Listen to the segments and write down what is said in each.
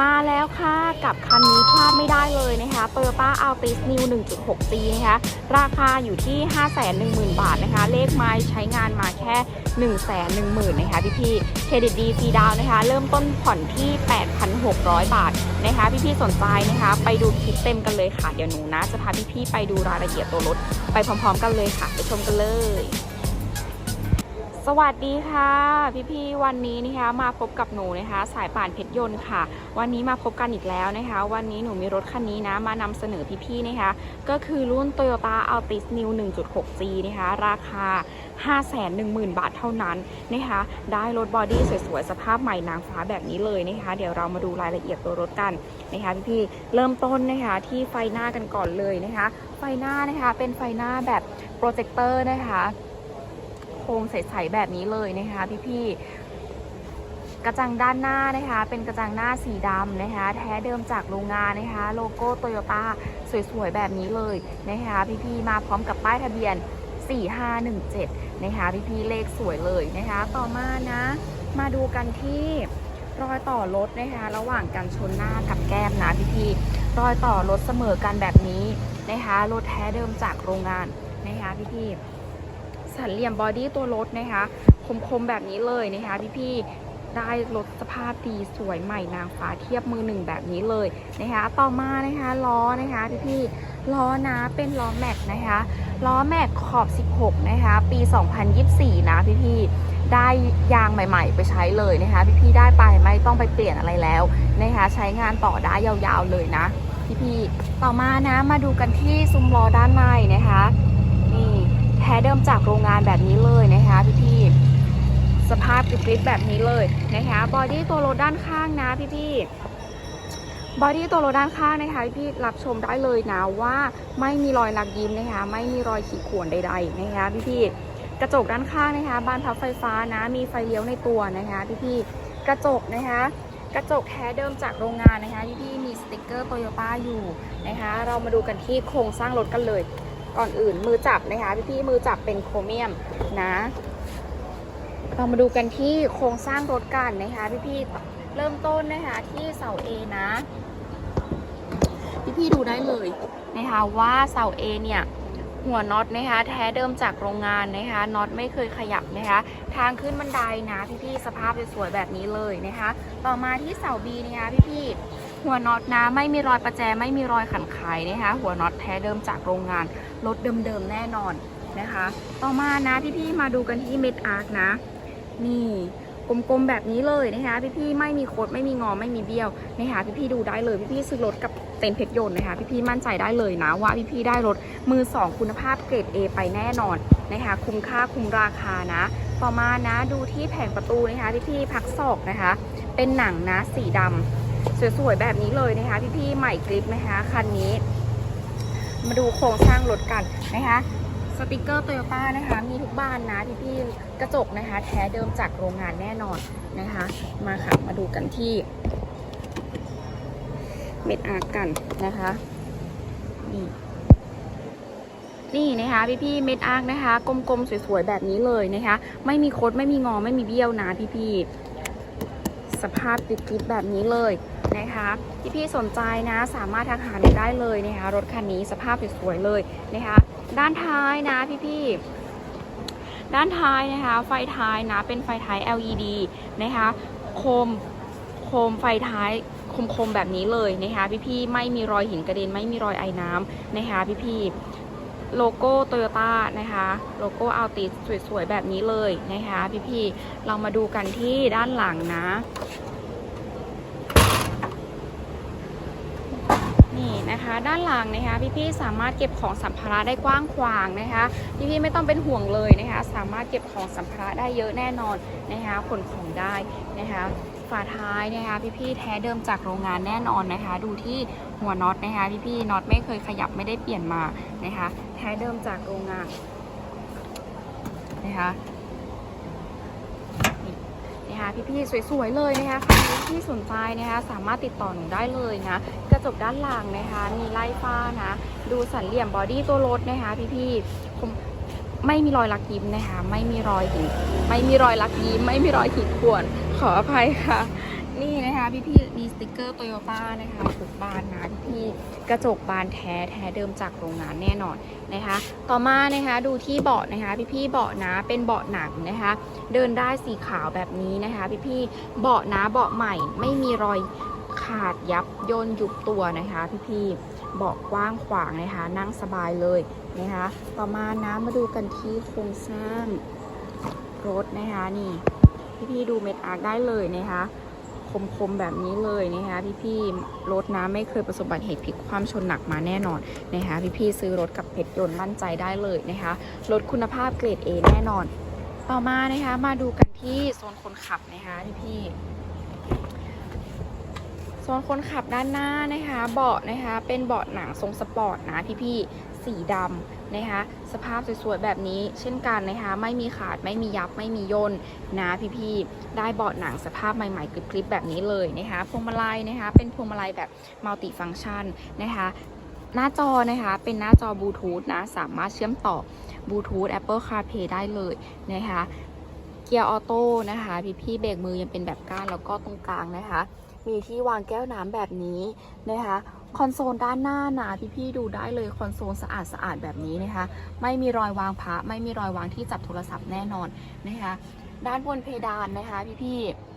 มาแล้วค่ะกับคันนี้พลาดไม่ได้เลยนะคะ Toyota Altis New 1.6G นะคะ ราคาอยู่ที่ 510,000 บาทนะคะ เลขไม้ใช้งานมาแค่ 110,000นะคะพี่พี่เครดิตดีฟรีดาวน์นะคะ เริ่มต้นผ่อนที่ 8,600 บาทนะคะ พี่พี่สนใจนะคะ ไปดูคลิปเต็มกันเลยค่ะ เดี๋ยวหนูนะ จะพาพี่พี่ไปดูรายละเอียดตัวรถ ไปพร้อมๆ กันเลยค่ะ ไปชมกันเลย สวัสดีค่ะ พี่ๆวันนี้นะคะมาพบกับหนูนะคะ สายป่านเพชรยนต์ค่ะ วันนี้มาพบกันอีกแล้วนะคะ วันนี้หนูมีรถคันนี้นะมานำเสนอพี่ๆนะคะ ก็คือรุ่น Toyota Altis New 1.6G นะคะ ราคา 510,000 บาทเท่านั้นนะคะ ได้รถบอดี้สวยๆ สภาพใหม่นางฟ้าแบบนี้เลยนะคะ เดี๋ยวเรามาดูรายละเอียดตัวรถกันนะคะพี่ๆเริ่มต้นนะคะที่ไฟหน้ากันก่อนเลยนะคะ ไฟหน้านะคะเป็นไฟหน้าแบบโปรเจคเตอร์นะคะ ครงใสๆแบบนี้เลยนะคะพี่ๆกระจังด้านหน้านะคะ เป็นกระจังหน้าสีดำนะคะ แท้เดิมจากโรงงานนะคะ โลโก้โตโยต้าสวยๆแบบนี้เลยนะคะพี่ๆมาพร้อมกับป้ายทะเบียน 4517นะคะพี่ๆเลขสวยเลยนะคะ ต่อมานะ มาดูกันที่รอยต่อรถนะคะ ระหว่างกันชนหน้ากับแก้มนะพี่ๆรอยต่อรถเสมอกันแบบนี้นะคะรถแท้เดิมจากโรงงานนะคะพี่ๆ สันเหลี่ยมบอดี้ตัวรถนะคะ คมๆแบบนี้เลยนะคะพี่ๆได้รถสภาพดีสวยใหม่นางฟ้าเทียบมือหนึ่งแบบนี้เลยนะคะ ต่อมานะคะล้อนะคะพี่ๆล้อนะเป็นล้อแม็กนะคะล้อแม็กขอบ 16 นะคะ ปี 2024 นะพี่ๆได้ยางใหม่ ๆ ไปใช้เลยนะคะ พี่ๆได้ไปไม่ต้องไปเปลี่ยนอะไรแล้วนะคะใช้งานต่อได้ยาวๆเลยนะ พี่ๆต่อมานะมาดูกันที่ซุ้มล้อด้านในนะคะ แท้เดิมจากโรงงานแบบนี้เลยนะคะพี่ๆสภาพกริบแบบนี้เลยนะคะบอดี้ตัวรถด้านข้างนะพี่ๆบอดี้ตัวรถด้านข้างนะคะพี่รับชมได้เลยนะว่าไม่มีรอยลักยิ้มนะคะ ไม่มีรอยขีดข่วนใด ๆ นะคะพี่ๆกระจกด้านข้างนะคะ บานพับไฟฟ้านะ มีไฟเลี้ยวในตัวนะคะพี่ๆกระจกนะคะกระจกแท้เดิมจากโรงงานนะคะพี่ๆมีสติกเกอร์โตโยต้าอยู่นะคะ เรามาดูกันที่โครงสร้างรถกันเลย ก่อนอื่นมือจับนะคะพี่พี่ๆมือจับเป็นโครเมียมนะ เรามาดูกันที่โครงสร้างรถกันนะคะพี่พี่ๆเริ่มต้นนะคะที่เสา A นะพี่พี่ๆดูได้เลยนะคะว่าเสา A เนี่ยหัวน็อตนะคะแท้เดิมจากโรงงานนะคะน็อตไม่เคยขยับนะคะ ทางขึ้นบันไดนะพี่พี่ๆสภาพสวยๆแบบนี้เลยนะคะ ต่อมาที่เสา B นะคะพี่พี่ๆ หัวน็อตนะไม่มีรอยประแจไม่มีรอยขันไขนะคะ หัวน็อตแท้เดิมจากโรงงานรถเดิมๆแน่นอนนะคะ ต่อมานะพี่ๆมาดูกันที่เม็ดอาร์คนะ นี่กลมๆแบบนี้เลยนะคะพี่ๆไม่มีโคดไม่มีงอไม่มีเบี้ยวนะคะพี่ๆดูได้เลยพี่ๆซื้อรถกับเต็นเพชรยนต์นะคะพี่ๆมั่นใจได้เลยนะว่าพี่ๆได้รถมือสองคุณภาพเกรด A ไปแน่นอนนะคะคุ้มค่าคุ้มราคานะ ต่อมานะดูที่แผงประตูนะคะพี่ๆพักศอกนะคะ เป็นหนังนะสีดำ สวยๆแบบนี้เลยนะคะพี่ๆใหม่กริปนะคะคันนี้ มาดูโครงสร้างรถกันนะคะสติกเกอร์โตโยต้านะคะ มีทุกบ้านนะพี่พี่ๆกระจกนะคะ แท้เดิมจากโรงงานแน่นอนนะคะ มาค่ะ มาดูกันที่ เม็ดอาร์กันนะคะ นี่นี่นะคะพี่พี่ๆเม็ดอาร์กนะคะ กลมๆ สวยๆ แบบนี้เลยนะคะ ไม่มีโคดไม่มีงอไม่มีเบี้ยวนะพี่พี่ๆ สภาพติดๆแบบนี้เลยนะคะพี่พี่สนใจนะสามารถทักหาหนูได้เลยนะคะรถคันนี้สภาพสวยๆเลยนะคะด้านท้ายนะพี่ๆด้านท้ายนะคะไฟท้ายนะเป็นไฟท้าย LED นะคะโคมโคมไฟท้ายคมๆแบบนี้เลยนะคะพี่ๆไม่มีรอยหินกระเด็นไม่มีรอยไอ้น้ำนะคะพี่ๆ โลโก้โตโยต้านะคะ โลโก้อัลติสวยๆ แบบนี้เลยนะคะ พี่ๆ เรามาดูกันที่ด้านหลังนะ นี่นะคะด้านหลังนะคะ พี่ๆ สามารถเก็บของสัมภาระได้กว้างขวางนะคะ พี่ๆ ไม่ต้องเป็นห่วงเลยนะคะ สามารถเก็บของสัมภาระได้เยอะแน่นอนนะคะขนของได้นะคะ ฝาท้ายนะคะพี่ๆแท้เดิมจากโรงงานแน่นอนนะคะ ดูที่หัวน็อตนะคะพี่ๆน็อตไม่เคยขยับไม่ได้เปลี่ยนมานะคะแท้เดิมจากโรงงานนะคะนี่นะคะพี่ๆสวยๆเลยนะคะใครที่สนใจนะคะสามารถติดต่อหนูได้เลยนะกระจกด้านหลังนะคะมีไล่ฟ้านะดูสันเหลี่ยมบอดี้ตัวรถนะคะพี่ๆไม่มีรอยลักยิ้มนะคะ ไม่มีรอยหินไม่มีรอยลักยิ้ม ไม่มีรอยขีดข่วน ขออภัยค่ะ นี่นะคะพี่พี่มีสติกเกอร์โตโยต้านะคะทุกบานนะพี่พี่กระจกบานแท้แท้เดิมจากโรงงานแน่นอนนะคะ ต่อมานะคะดูที่เบาะนะคะ พี่พี่เบาะนะเป็นเบาะหนังนะคะ เดินได้สีขาวแบบนี้นะคะ พี่พี่เบาะนะเบาะใหม่ไม่มีรอยขาดยับย่นยุบตัวนะคะ พี่พี่เบาะกว้างขวางนะคะ นั่งสบายเลยนะคะ ต่อมานะมาดูกันที่โครงสร้างรถนะคะนี่ พี่ๆดูเม็ดอาร์คได้เลยนะคะคมๆแบบนี้เลยนะคะพี่ๆรถนะไม่เคยประสบบัติเหตุพลิกคว่ำชนหนักมาแน่นอนนะคะพี่ๆซื้อรถกับเพชรยนต์มั่นใจได้เลยนะคะรถคุณภาพเกรด A แน่นอน ต่อมานะคะมาดูกันที่โซนคนขับนะคะพี่ๆโซนคนขับด้านหน้านะคะ เบาะนะคะเป็นเบาะหนังทรงสปอร์ตนะพี่ๆสีดำ นะคะสภาพสวยๆแบบนี้เช่นกันนะคะไม่มีขาดไม่มียับไม่มีย่นนะพี่ๆได้เบาะหนังสภาพใหม่ๆกริบๆแบบนี้เลยนะคะพวงมาลัยนะคะเป็นพวงมาลัยแบบมัลติฟัง c t ชันนะคะหน้าจอนะคะเป็นหน้าจอบลูทูธนะสามารถเชื่อมต่อบลูทูธ Apple CarPlay ได้เลยนะคะเกียร์ออโต้นะคะพี่พี่ๆเบรกมือยังเป็นแบบก้านแล้วก็ตรงกลางนะคะ มีที่วางแก้วน้ำแบบนี้นะคะ คอนโซลด้านหน้านะพี่พี่ๆดูได้เลยคอนโซลสะอาดสะอาดแบบนี้นะคะ ไม่มีรอยวางพระไม่มีรอยวางที่จับโทรศัพท์แน่นอนนะคะ ด้านบนเพดานนะคะพี่พี่ๆ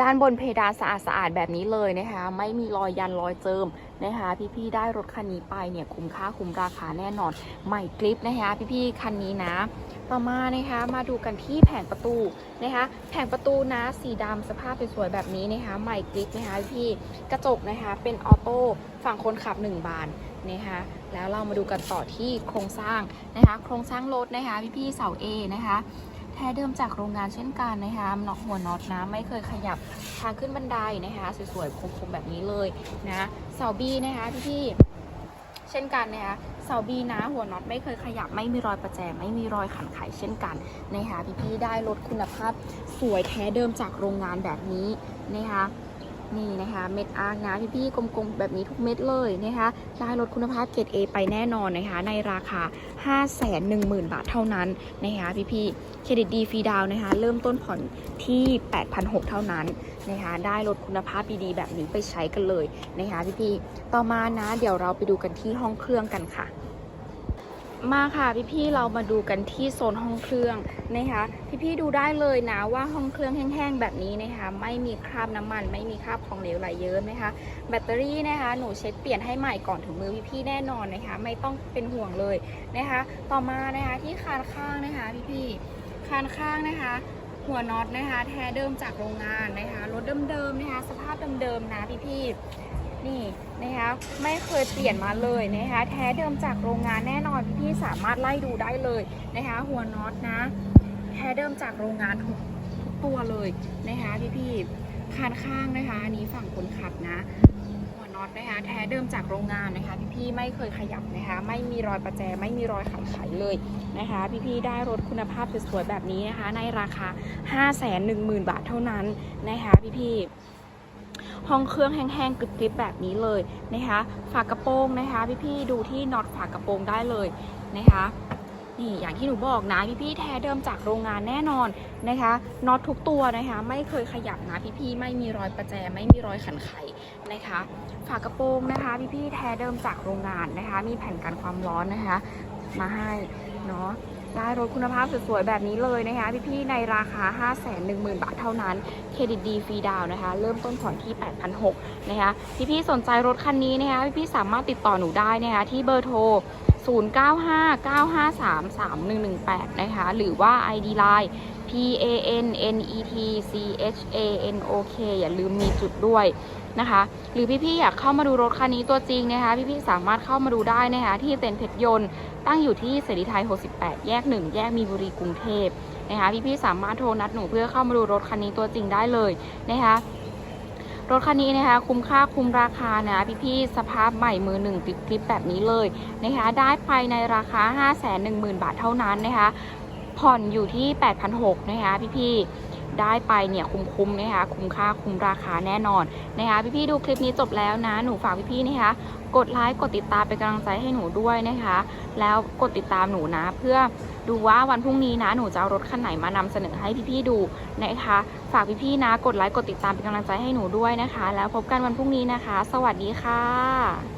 ด้านบนเพดานสะอาดสะอาดแบบนี้เลยนะคะ ไม่มีรอยยันรอยเจิมนะคะ พี่ๆได้รถคันนี้ไปเนี่ยคุ้มค่าคุ้มราคาแน่นอน ใหม่กริปนะคะ พี่ๆคันนี้นะต่อมานะคะมาดูกันที่แผงประตูนะคะ แผงประตูนะสีดำสภาพสวยๆแบบนี้นะคะ ใหม่กริปนะคะพี่กระจกนะคะเป็นออโต้ฝั่งคนขับ 1 บานนะคะแล้วเรามาดูกันต่อที่โครงสร้างนะคะ โครงสร้างรถนะคะพี่ๆเสา A นะคะ ท้เดิมจากโรงงานเช่นกันนะคะน็อกหัวน็อตนะไม่เคยขยับทางขึ้นบันไดนะคะสวยๆคมๆแบบนี้เลยนะเสาบีนะคะพี่ๆเช่นกันนะคะเสาบีนะหัวน็อตไม่เคยขยับไม่มีรอยประแจไม่มีรอยขันไขเช่นกันนะคะพี่ๆได้รถคุณภาพสวยแท้เดิมจากโรงงานแบบนี้นะคะ นี่นะคะเม็ดอาร์คนะพี่ๆกลมๆแบบนี้ทุกเม็ดเลยนะคะได้รถคุณภาพเกรด A ไปแน่นอนนะคะ ในราคา 510,000 บาทเท่านั้นนะคะพี่ๆเครดิตดีฟรีดาวนะคะ เริ่มต้นผ่อนที่ 8,600 เท่านั้นนะคะได้รถคุณภาพดีๆแบบนี้ไปใช้กันเลยนะคะพี่ๆต่อมานะ เดี๋ยวเราไปดูกันที่ห้องเครื่องกันค่ะ มาค่ะพี่ๆเรามาดูกันที่โซนห้องเครื่องนะคะพี่ๆดูได้เลยนะว่าห้องเครื่องแห้งๆแบบนี้นะคะไม่มีคราบน้ำมัน ไม่มีคราบของเหลวไหลเยิ้มนะคะ แบตเตอรี่นะคะหนูเช็คเปลี่ยนให้ใหม่ก่อนถึงมือพี่ๆแน่นอนนะคะ ไม่ต้องเป็นห่วงเลยนะคะ ต่อมานะคะที่คานข้างนะคะพี่ๆคานข้างนะคะ หัวน็อตนะคะแท้เดิมจากโรงงานนะคะรถเดิมๆนะคะ สภาพเดิมๆนะพี่ๆนี่ นะคะไม่เคยเปลี่ยนมาเลยนะคะแท้เดิมจากโรงงานแน่นอนพี่ๆสามารถไล่ดูได้เลยนะคะหัวน็อตนะ แท้เดิมจากโรงงานทุกตัวเลยนะคะพี่ๆคานข้างนะคะอันนี้ฝั่งคนขับนะหัวน็อตนะคะแท้เดิมจากโรงงานนะคะพี่ๆไม่เคยขยับนะคะไม่มีรอยประแจไม่มีรอยขัดไขเลยนะคะพี่ๆได้รถคุณภาพสวยๆแบบนี้นะคะในราคา 5 1 0 0 0 0 บาทเท่านั้นนะคะพี่ๆ ห้องเครื่องแห้งๆกริบๆแบบนี้เลยนะคะ ฝากระโปรงนะคะ พี่ๆดูที่น็อตฝากระโปรงได้เลยนะคะนี่อย่างที่หนูบอกนะพี่ๆแท้เดิมจากโรงงานแน่นอนนะคะน็อตทุกตัวนะคะ ไม่เคยขยับนะพี่ๆไม่มีรอยประแจไม่มีรอยขันไขนะคะ ฝากระโปรงนะคะ พี่ๆแท้เดิมจากโรงงานนะคะ มีแผ่นกันความร้อนนะคะ มาให้เนาะ ได้รถคุณภาพสวยๆแบบนี้เลยนะคะพี่ๆในราคา 5 1 0 0 0 0 บาทเท่านั้น เครดิตดีฟรีดาวนะคะ เริ่มต้นผ่อนที่ 8,600นะคะพี่ๆสนใจรถคันนี้นะคะพี่ๆสามารถติดต่อหนูได้นะคะที่เบอร์โทร 0959533118 นะคะ หรือว่า ID Line P A N N E T C H A N O K อย่าลืมมีจุดด้วย นะคะ หรือพี่ๆอยากเข้ามาดูรถคันนี้ตัวจริงนะคะ พี่ๆสามารถเข้ามาดูได้นะคะที่เต็นเพชรยนต์ตั้งอยู่ที่เสรีไทย 68 แยก 1 แยกมีบุรีกรุงเทพนะคะพี่ๆสามารถโทรนัดหนูเพื่อเข้ามาดูรถคันนี้ตัวจริงได้เลยนะคะรถคันนี้นะคะคุ้มค่าคุ้มราคานะพี่ๆสภาพใหม่มือหนึ่งติดคลิปแบบนี้เลยนะคะได้ไปในราคา 5 1 0 0 0 0 บาทเท่านั้นนะคะผ่อนอยู่ที่ 8,600นะคะพี่ๆ ได้ไปเนี่ยคุ้มๆนะคะคุ้มค่าคุ้มราคาแน่นอนนะคะพี่ๆดูคลิปนี้จบแล้วนะ หนูฝากพี่ๆนะคะกดไลค์กดติดตามเป็นกำลังใจให้หนูด้วยนะคะ แล้วกดติดตามหนูนะ เพื่อดูว่าวันพรุ่งนี้นะ หนูจะเอารถคันไหนมานำเสนอให้พี่ๆดูนะคะ ฝากพี่ๆนะ กดไลค์กดติดตามเป็นกำลังใจให้หนูด้วยนะคะ แล้วพบกันวันพรุ่งนี้นะคะ สวัสดีค่ะ